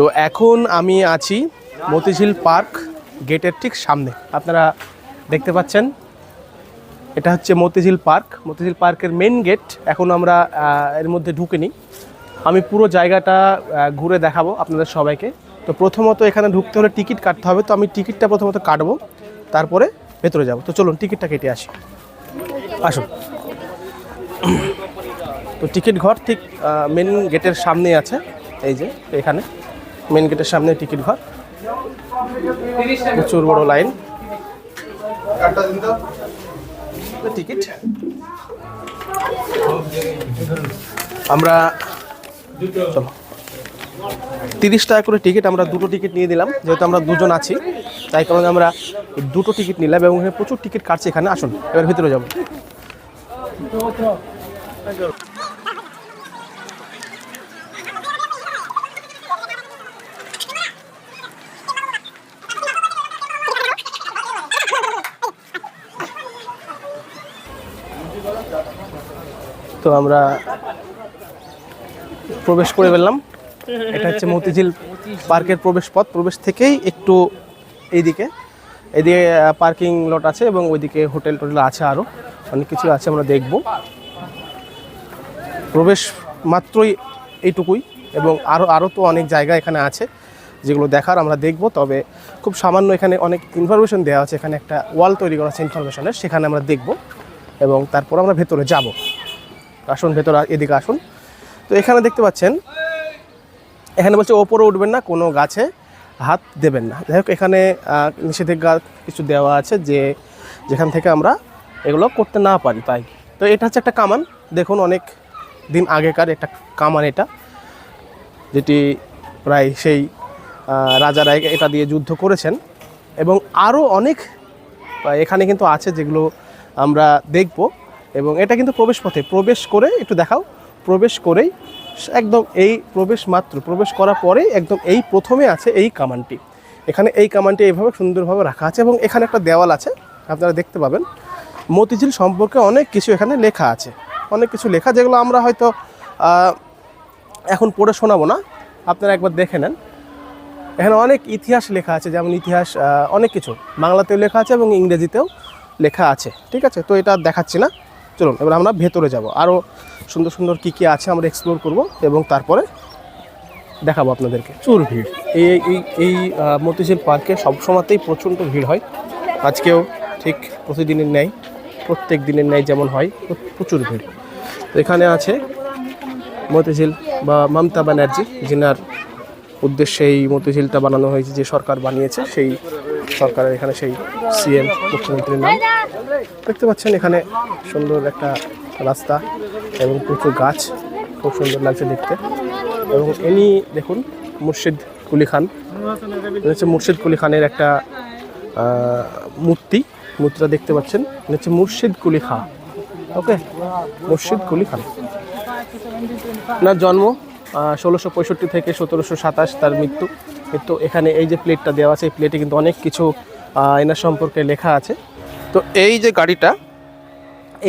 তো এখন আমি আছি মতিঝিল পার্ক গেটের ঠিক সামনে। আপনারা দেখতে পাচ্ছেন, এটা হচ্ছে মতিঝিল পার্ক। মতিঝিল পার্কের মেন গেট এখন আমরা এর মধ্যে ঢুকিনি। আমি পুরো জায়গাটা ঘুরে দেখাবো আপনাদের সবাইকে। তো প্রথমত এখানে ঢুকতে হলে টিকিট কাটতে হবে। তো আমি টিকিটটা প্রথমত কাটবো, তারপরে ভেতরে যাব। তো চলুন, টিকিটটা কেটে আসি। আসুন। তো টিকিট ঘর ঠিক মেন গেটের সামনেই আছে, এই যে, এখানে। মেন গেটের সামনে টিকিট ঘর। প্রচুর বড় লাইন। টিকিট। আমরা তিরিশ টাকা করে টিকিট, আমরা দুটো টিকিট নিয়ে দিলাম। যেহেতু আমরা দুজন আছি, তাই কারণে আমরা দুটো টিকিট নিলাম এবং প্রচুর টিকিট কাটছে এখানে। আসুন, এবার ভিতরে যাব। তো আমরা প্রবেশ করে ফেললাম। এটা হচ্ছে মতিঝিল পার্কের প্রবেশ পথ। প্রবেশ থেকেই একটু এইদিকে এদিকে পার্কিং লট আছে এবং ওইদিকে হোটেল টোটেল আছে আরও অনেক কিছু আছে আমরা দেখব। প্রবেশ মাত্রই এইটুকুই এবং আরও আরও তো অনেক জায়গা এখানে আছে যেগুলো দেখার আমরা দেখব। তবে খুব সামান্য এখানে অনেক ইনফরমেশন দেওয়া আছে। এখানে একটা ওয়াল তৈরি করা আছে ইনফরমেশনের সেখানে আমরা দেখব এবং তারপর আমরা ভেতরে যাব। আসুন, ভেতরে এদিকে আসুন। তো এখানে দেখতে পাচ্ছেন, এখানে বলছে ওপরে উঠবেন না, কোনো গাছে হাত দেবেন না। যাই হোক, এখানে নিষেধাজ্ঞা কিছু দেওয়া আছে যে যেখান থেকে আমরা এগুলো করতে না পারি তাই। তো এটা হচ্ছে একটা কামান। দেখুন, অনেক দিন আগেকার একটা কামান এটা, যেটি প্রায় সেই রাজারা এটা দিয়ে যুদ্ধ করেছেন। এবং আরও অনেক এখানে কিন্তু আছে যেগুলো আমরা দেখব। এবং এটা কিন্তু প্রবেশ পথে, প্রবেশ করে একটু দেখাও, প্রবেশ করেই একদম এই প্রবেশ মাত্র, প্রবেশ করার পরেই একদম এই প্রথমে আছে এই কামানটি। এখানে এই কামানটি এইভাবে সুন্দরভাবে রাখা আছে এবং এখানে একটা দেওয়াল আছে, আপনারা দেখতে পাবেন। মতিঝিল সম্পর্কে অনেক কিছু এখানে লেখা আছে, অনেক কিছু লেখা যেগুলো আমরা হয়তো এখন পড়ে শোনাবো না। আপনারা একবার দেখে নেন। এখানে অনেক ইতিহাস লেখা আছে, যেমন ইতিহাস অনেক কিছু। বাংলাতেও লেখা আছে এবং ইংরেজিতেও লেখা আছে, ঠিক আছে? তো এটা দেখাচ্ছি না। চলুন এবার আমরা ভেতরে যাব। আরও সুন্দর সুন্দর কী কী আছে আমরা এক্সপ্লোর করব এবং তারপরে দেখাবো আপনাদেরকে। প্রচুর ভিড়। এই এই মতিঝিল পার্কে সবসময়তেই প্রচণ্ড ভিড় হয়। আজকেও ঠিক প্রতিদিনের ন্যায় প্রত্যেক দিনের ন্যায় যেমন হয় প্রচুর ভিড়। তো এখানে আছে মতিঝিল বা মমতা ব্যানার্জি যিনার উদ্দেশ্যে এই মতিঝিলটা বানানো হয়েছে যে সরকার বানিয়েছে সেই সরকারের এখানে সেই সিএম মুখ্যমন্ত্রীর নাম। দেখতে পাচ্ছেন এখানে সুন্দর একটা রাস্তা এবং প্রচুর গাছ, খুব সুন্দর লাগছে দেখতে। এবং এনি দেখুন মুর্শিদ কুলি খান। হচ্ছে মুর্শিদ কুলি খানের একটা মূর্তি। মূর্তিটা দেখতে পাচ্ছেন। হচ্ছে মুর্শিদ কুলি খাঁ ওকে? মুর্শিদ কুলি খান। ওনার জন্ম ষোলোশো পঁয়ষট্টি থেকে সতেরোশো সাতাশ তার মৃত্যু। কিন্তু এখানে এই যে প্লেটটা দেওয়া আছে, এই প্লেটে কিন্তু অনেক কিছু এনার সম্পর্কে লেখা আছে। তো এই যে গাড়িটা,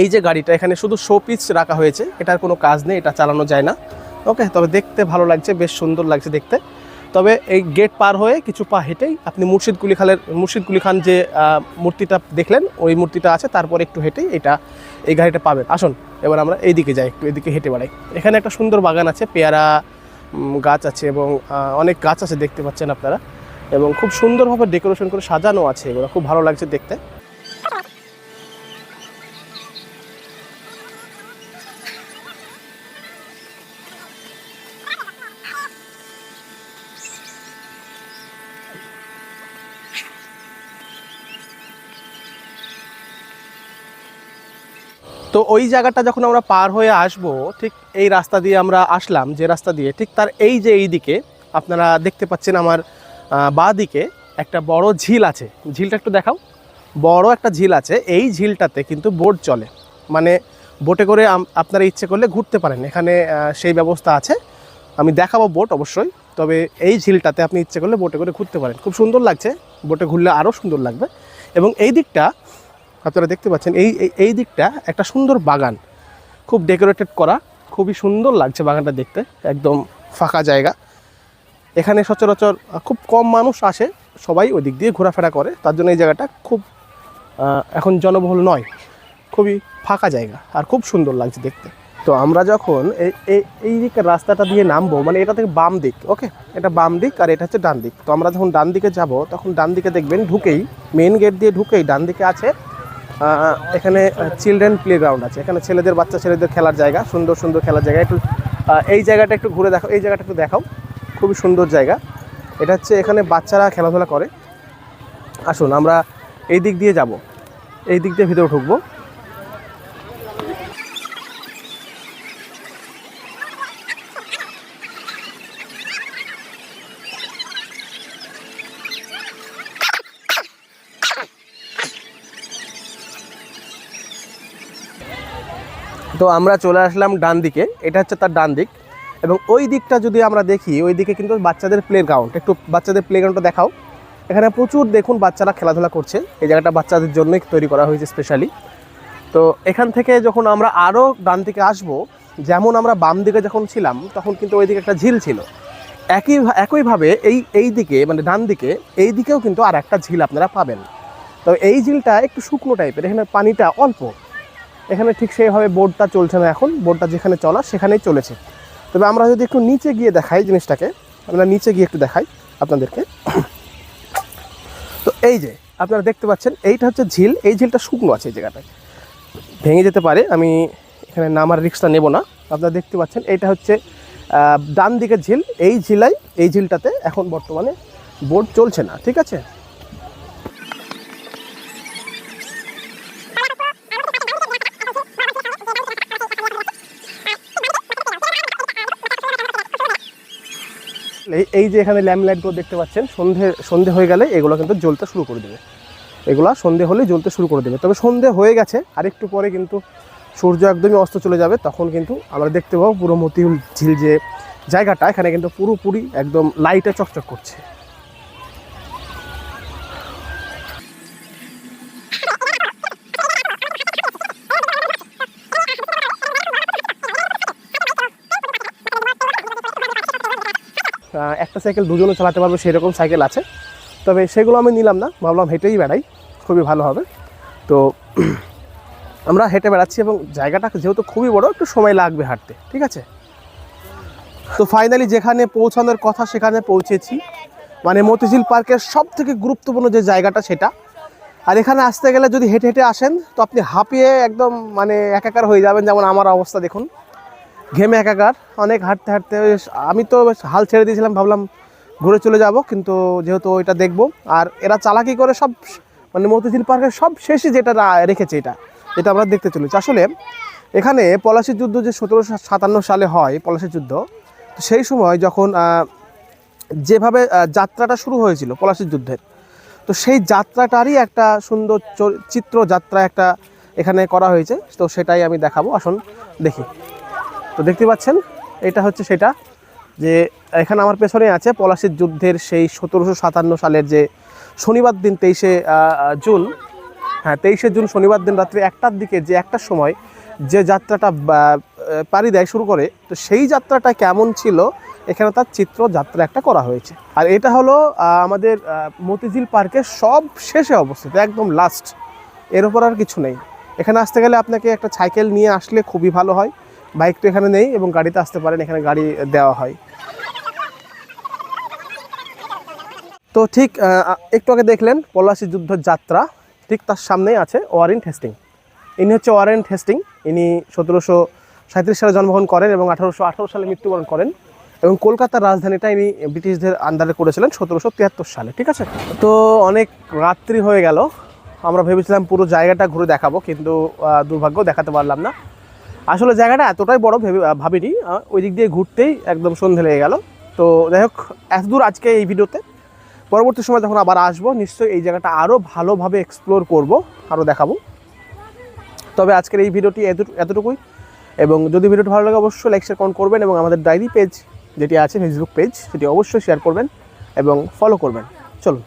এই যে গাড়িটা, এখানে শুধু শো পিস রাখা হয়েছে। এটার কোনো কাজ নেই, এটা চালানো যায় না। ওকে তবে দেখতে ভালো লাগছে, বেশ সুন্দর লাগছে দেখতে। তবে এই গেট পার হয়ে কিছু পা হেঁটেই আপনি মুর্শিদ কুলি খালের মুর্শিদ কুলি খান যে মূর্তিটা দেখলেন, ওই মূর্তিটা আছে, তারপর একটু হেঁটেই এটা, এই গাড়িটা পাবেন। আসুন, এবার আমরা এইদিকে যাই, একটু এদিকে হেঁটে বেড়াই। এখানে একটা সুন্দর বাগান আছে, পেয়ারা গাছ আছে এবং অনেক গাছ আছে দেখতে পাচ্ছেন আপনারা। এবং খুব সুন্দরভাবে ডেকোরেশন করে সাজানো আছে এগুলো, খুব ভালো লাগছে দেখতে। তো ওই জায়গাটা যখন আমরা পার হয়ে আসব, ঠিক এই রাস্তা দিয়ে আমরা আসলাম, যে রাস্তা দিয়ে, ঠিক তার এই যে এই দিকে, আপনারা দেখতে পাচ্ছেন আমার বা দিকে একটা বড় ঝিল আছে। ঝিলটা একটু দেখাও। বড় একটা ঝিল আছে। এই ঝিলটাতে কিন্তু বোট চলে। মানে বোটে করে আপনারা ইচ্ছে করলে ঘুরতে পারেন। এখানে সেই ব্যবস্থা আছে। আমি দেখাবো বোট অবশ্যই। তবে এই ঝিলটাতে আপনি ইচ্ছে করলে বোটে করে ঘুরতে পারেন। খুব সুন্দর লাগছে। বোটে ঘুরলে আরও সুন্দর লাগবে। এবং এই দিকটা আপনারা দেখতে পাচ্ছেন, এই, এই- দিকটা একটা সুন্দর বাগান। খুব ডেকোরেটেড করা, খুবই সুন্দর লাগছে বাগানটা দেখতে, একদম ফাঁকা জায়গা। এখানে সচরাচর খুব কম মানুষ আসে, সবাই ওই দিক দিয়ে ঘোরাফেরা করে, তার জন্য এই জায়গাটা খুব এখন জনবহুল নয়, খুবই ফাঁকা জায়গা আর খুব সুন্দর লাগছে দেখতে। তো আমরা যখন এই এই- দিকের রাস্তাটা দিয়ে নামবো মানে এটা থেকে বাম দিক, ওকে? এটা বাম দিক আর এটা হচ্ছে ডান দিক। তো আমরা যখন ডান দিকে যাব, তখন ডান দিকে দেখবেন ঢুকেই মেন গেট দিয়ে ঢুকেই ডান দিকে আছে এখানে চিলড্রেন প্লে গ্রাউন্ড আছে। এখানে ছেলেদের, বাচ্চা ছেলেদের খেলার জায়গা, সুন্দর সুন্দর খেলার জায়গা। একটু এই জায়গাটা একটু ঘুরে দেখো, এই জায়গাটা একটু দেখাও। খুবই সুন্দর জায়গা। এটা হচ্ছে এখানে বাচ্চারা খেলাধুলা করে। আসুন, আমরা এই দিক দিয়ে যাব। এই দিক দিয়ে ভিতরে ঢুকবো। তো আমরা চলে আসলাম ডান দিকে। এটা হচ্ছে তার ডান দিক। এবং ওই দিকটা যদি আমরা দেখি, ওই দিকে কিন্তু বাচ্চাদের প্লে গ্রাউন্ড একটু বাচ্চাদের প্লে গ্রাউন্ডটা দেখাও। এখানে প্রচুর দেখুন বাচ্চারা খেলাধুলা করছে। এই জায়গাটা বাচ্চাদের জন্যই তৈরি করা হয়েছে স্পেশালি তো এখান থেকে যখন আমরা আরও ডান দিকে আসব, যেমন আমরা বাম দিকে যখন ছিলাম, তখন কিন্তু ওই দিকে একটা ঝিল ছিল। একই একইভাবে এই এই দিকে মানে ডান দিকে, এই দিকেও কিন্তু আর একটা ঝিল আপনারা পাবেন। তো এই ঝিলটা একটু শুকনো টাইপের এখানে পানিটা অল্প। এখানে ঠিক সেইভাবে বোর্ডটা চলছে না এখন। বোর্ডটা যেখানে চলা, সেখানেই চলেছে। তবে আমরা যদি একটু নিচে গিয়ে দেখাই জিনিসটাকে, আমরা নিচে গিয়ে একটু দেখাই আপনাদেরকে। তো এই যে, আপনারা দেখতে পাচ্ছেন, এইটা হচ্ছে ঝিল। এই ঝিলটা শুকনো আছে এই জায়গাটায়। ভেঙে যেতে পারে, আমি এখানে নামার রিক্সটা নেব না। আপনারা দেখতে পাচ্ছেন, এইটা হচ্ছে ডান দিকের ঝিল। এই ঝিলাই, এই ঝিলটাতে এখন বর্তমানে বোর্ড চলছে না, ঠিক আছে? এই- যে এখানে ল্যাম্প লাইটগুলো দেখতে পাচ্ছেন, সন্ধে সন্ধে হয়ে গেলে এগুলো কিন্তু জ্বলতে শুরু করে দেবে। এগুলো সন্ধে হলে জ্বলতে শুরু করে দেবে। তবে সন্ধে হয়ে গেছে আরেকটু পরে কিন্তু সূর্য একদমই অস্ত চলে যাবে, তখন কিন্তু আমরা দেখতে পাবো পুরো মতিউল ঝিল যে জায়গাটা, এখানে কিন্তু পুরোপুরি একদম লাইটে চকচক করছে। একটা সাইকেল দুজনে চালাতে পারবে, সেরকম সাইকেল আছে। তবে সেগুলো আমি নিলাম না, ভাবলাম হেঁটেই বেড়াই, খুবই ভালো হবে। তো আমরা হেঁটে বেড়াচ্ছি এবং জায়গাটা যেহেতু খুবই বড়, একটু সময় লাগবে হাঁটতে, ঠিক আছে? তো ফাইনালি যেখানে পৌঁছানোর কথা সেখানে পৌঁছেছি। মানে মতিঝিল পার্কের সব থেকে গুরুত্বপূর্ণ যে জায়গাটা সেটা। আর এখানে আসতে গেলে যদি হেঁটে হেঁটে আসেন, তো আপনি হাঁপিয়ে একদম মানে একাকার হয়ে যাবেন, যেমন আমার অবস্থা দেখুন। ঘেমে একাকার, অনেক হাঁটতে হাঁটতে আমি তো হাল ছেড়ে দিয়েছিলাম, ভাবলাম ঘুরে চলে যাব, কিন্তু যেহেতু ওইটা দেখব। আর এরা চালাকি করে সব মানে মতিঝিল পার্কের সব শেষে যেটা রেখেছে এটা যেটা আমরা দেখতে চলেছি। আসলে এখানে পলাশির যুদ্ধ যে সতেরোশো সাতান্ন সালে হয়, পলাশির যুদ্ধ, তো সেই সময় যখন যেভাবে যাত্রাটা শুরু হয়েছিল পলাশির যুদ্ধের, তো সেই যাত্রাটারই একটা সুন্দর চিত্র যাত্রা একটা এখানে করা হয়েছে, তো সেটাই আমি দেখাবো। আসুন, দেখি। তো দেখতে পাচ্ছেন, এটা হচ্ছে সেটা যে এখানে আমার পেছনে আছে পলাশির যুদ্ধের সেই সতেরোশো সাতান্ন সালের যে শনিবার দিন তেইশে জুন। হ্যাঁ তেইশে জুন শনিবার দিন রাত্রি একটার দিকে যে একটার সময় যে যাত্রাটা পাড়ি দেয়, শুরু করে, তো সেই যাত্রাটা কেমন ছিল, এখানে তার চিত্র যাত্রা একটা করা হয়েছে। আর এটা হলো আমাদের মতিঝিল পার্কের সব শেষে অবস্থিত, একদম লাস্ট এর উপর আর কিছু নেই। এখানে আসতে গেলে আপনাকে একটা সাইকেল নিয়ে আসলে খুবই ভালো হয়। বাইক তো এখানে নেই এবং গাড়িতে আসতে পারেন, এখানে গাড়ি দেওয়া হয়। তো ঠিক একটু আগে দেখলেন পলাশি যুদ্ধ যাত্রা, ঠিক তার সামনেই আছে ওয়ারেন হেস্টিং ইনি হচ্ছে ওয়ারেন হেস্টিং ইনি সতেরোশো সাঁত্রিশ সালে জন্মগ্রহণ করেন এবং আঠারোশো আঠারো সালে মৃত্যুবরণ করেন এবং কলকাতার রাজধানীটা ইনি ব্রিটিশদের আন্ডারে করেছিলেন সতেরোশো তিয়াত্তর সালে, ঠিক আছে? তো অনেক রাত্রি হয়ে গেল, আমরা ভেবেছিলাম পুরো জায়গাটা ঘুরে দেখাবো, কিন্তু দুর্ভাগ্য দেখাতে পারলাম না। আসলে জায়গাটা এতটাই বড় ভেবে ভাবিনি ওই দিক দিয়ে ঘুরতেই একদম সন্ধে লেগে গেল। তো যাই হোক এত দূর আজকে এই ভিডিওতে। পরবর্তী সময় যখন আবার আসব, নিশ্চয়ই এই জায়গাটা আরও ভালোভাবে এক্সপ্লোর করব আরও দেখাবো। তবে আজকের এই ভিডিওটি এত- এতটুকুই। এবং যদি ভিডিওটি ভালো লাগে, অবশ্যই লাইক শেয়ার কমেন্ট করবেন এবং আমাদের ডায়েরি পেজ যেটি আছে ফেসবুক পেজ সেটি অবশ্যই শেয়ার করবেন এবং ফলো করবেন। চলুন।